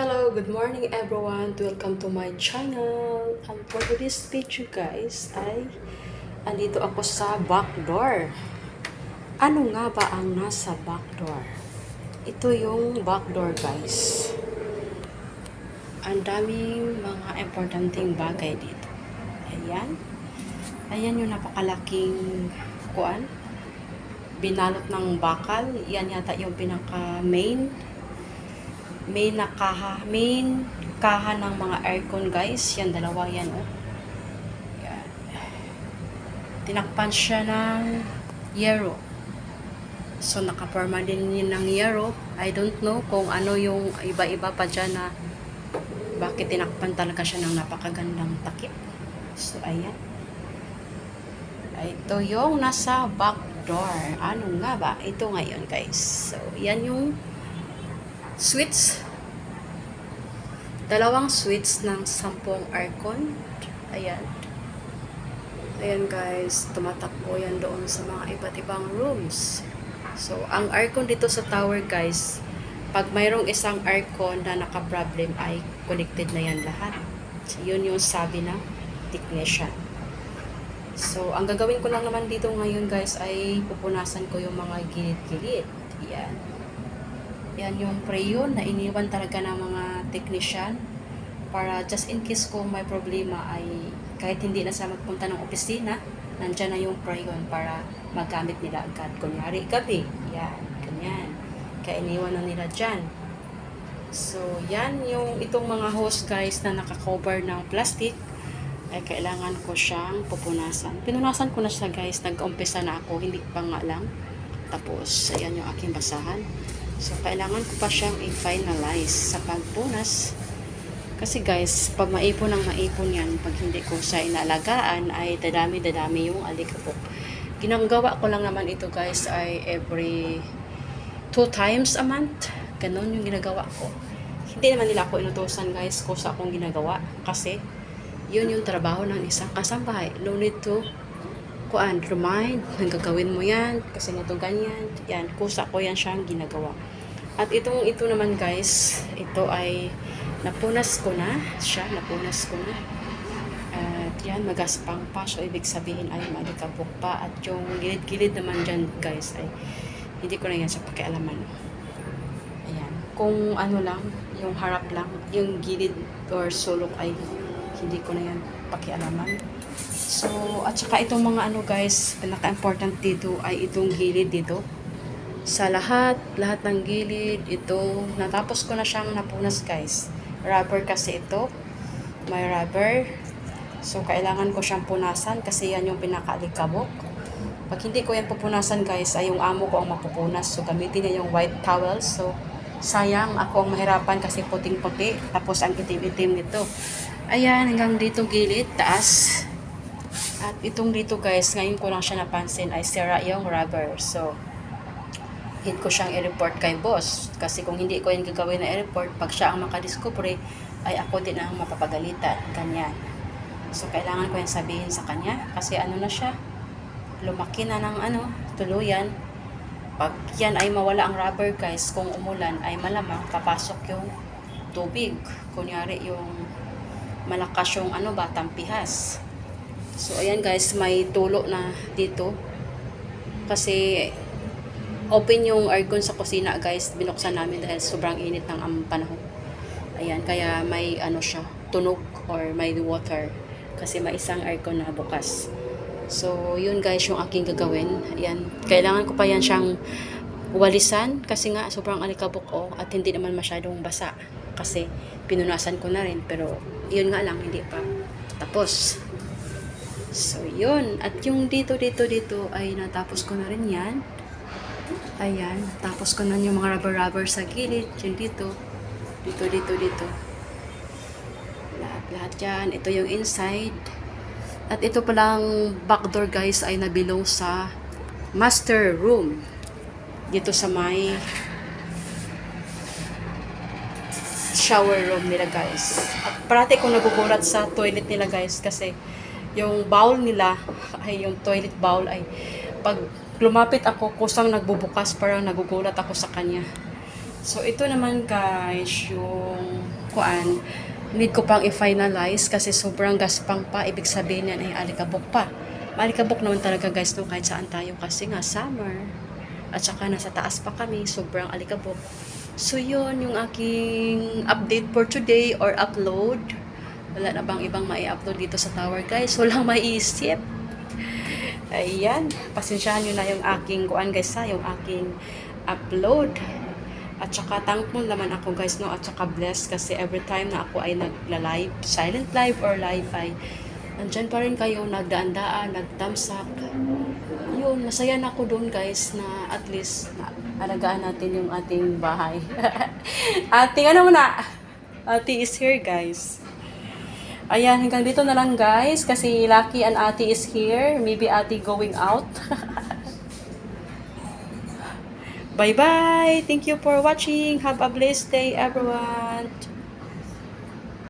Hello, good morning everyone. Welcome to my channel. And for today's video guys ay andito ako sa back door. Ano nga ba ang nasa back door? Ito yung back door guys. Ang daming mga importanteng bagay dito. Ayan. Ayan yung napakalaking kuan. Binalot ng bakal. Yan yata yung pinaka main may nakaha, main kaha ng mga aircon guys. Yan, dalawa yan, oh. Yan. Tinakpan siya ng yero. So, nakaporma din yun ng yero. I don't know kung ano yung iba-iba pa dyan na bakit tinakpan talaga siya ng napakagandang takip. So, ayan. Ito yung nasa back door. Ano nga ba? Ito ngayon, guys. So, yan yung switch. Dalawang switch ng sampung aircon. Ayan. Ayan guys, tumatakbo yan doon sa mga iba't ibang rooms. So, ang aircon dito sa tower guys, pag mayroong isang aircon na naka-problem ay connected na yan lahat. So, yun yung sabi ng technician. So, ang gagawin ko lang naman dito ngayon guys ay pupunasan ko yung mga gilid-gilid. Yan. Yan yung preyon na iniwan talaga ng mga technician para just in case kung may problema ay kahit hindi na sila magpunta ng opisina, nandyan na yung preyon para magamit nila agad. Kunyari, gabi. Yan, ganyan. Kaya iniwan na nila dyan. So, yan yung itong mga hose guys na nakakover ng plastic ay kailangan ko siyang pupunasan. Pinunasan ko na siya guys, nag-umpisa na ako, hindi pa nga lang. Tapos, ayan yung aking basahan. So, kailangan ko pa siyang i-finalize sa pagpunas. Kasi guys, pag maipon ng maipon yan, pag hindi ko siya inaalagaan, ay dadami-dadami yung alikabok. Ginagawa ko lang naman ito guys ay every two times a month. Ganon yung ginagawa ko. Hindi naman nila ako inutusan guys kung sa akong ginagawa. Kasi, yun yung trabaho ng isang kasambahay. No need to kuan, remind, gagawin mo yan, kasi to ganyan, yan, kusa ko yan siyang ginagawa. At itong ito naman guys, ito ay napunas ko na siya, napunas ko na. At yan, magaspang pa, so ibig sabihin ay malikabok pa. At yung gilid-gilid naman dyan guys, ay hindi ko na yan sa pakialaman. Ayan, kung ano lang, yung harap lang, yung gilid or sulok ay hindi ko na yan pakialaman. So, at saka itong mga ano guys, pinaka-important dito ay itong gilid dito. Sa lahat, lahat ng gilid, ito, natapos ko na siyang napunas guys. Rubber kasi ito. May rubber. So, kailangan ko siyang punasan kasi yan yung pinaka-alikabok. Pag hindi ko yan pupunasan guys, ay yung amo ko ang mapupunas. So, gamitin niya yung white towel. So, sayang ako ang mahirapan kasi puting-puti. Tapos, ang itim-itim nito. Ayan, hanggang dito gilid, taas. At itong dito guys, ngayon ko lang siya napansin ay sira yung rubber. So, hit ko siyang i-report kay boss. Kasi kung hindi ko yung gagawin na i-report, pag siya ang makadiscovery, ay ako din ang mapapagalitan. Ganyan. So, kailangan ko yung sabihin sa kanya. Kasi ano na siya, lumaki na ng ano, tuluyan. Pag yan ay mawala ang rubber guys, kung umulan ay malamang papasok yung tubig. Kunyari yung malakas yung ano ba, tampihas. So, ayan guys, may tulo na dito. Kasi, open yung aircon sa kusina guys. Binuksan namin dahil sobrang init ng ang panahon. Ayan, kaya may ano siya, tunog or may water. Kasi may isang aircon na bukas. So, yun guys yung aking gagawin. Ayan, kailangan ko pa yan siyang walisan kasi nga sobrang alikabok oh, at hindi naman masyadong basa kasi pinunasan ko na rin pero yun nga lang hindi pa tapos yun. At yung dito, dito, dito ay natapos ko na rin yan. Ayan. Tapos ko na yung mga rubber-rubber sa gilid. Yung dito. Dito, dito, dito. Lahat, lahat yan. Ito yung inside. At ito palang back door guys ay nabilong sa master room. Dito sa may shower room nila guys. At parati kong nagugulat sa toilet nila guys kasi yung bowl nila ay yung toilet bowl ay pag lumapit ako kusang nagbubukas parang nagugulat ako sa kanya so ito naman guys yung kuan, need ko pang i-finalize kasi sobrang gaspang pa. Ibig sabihin yan ay alikabok pa. Maalikabok naman talaga guys no kahit saan tayo kasi nga summer. At saka nasa taas pa kami, sobrang alikabok. So yun yung aking update for today or upload. Wala na bang ibang mai-upload dito sa tower guys? Walang maiisip. Ayan, pasensyahan nyo na yung aking kuan guys ha, yung aking upload. At saka thankful naman ako guys no, at saka blessed kasi every time na ako ay nagla-live, silent live or live ay nandyan pa rin kayo, nagdaan-daan, nag-thumbs up. Yun, masaya na ako doon guys na at least na alagaan natin yung ating bahay. ating ano muna? Ate is here guys. Ayan, hanggang dito na lang guys kasi Lucky and Ate is here. Maybe Ate going out. Bye-bye. Thank you for watching. Have a blessed day everyone.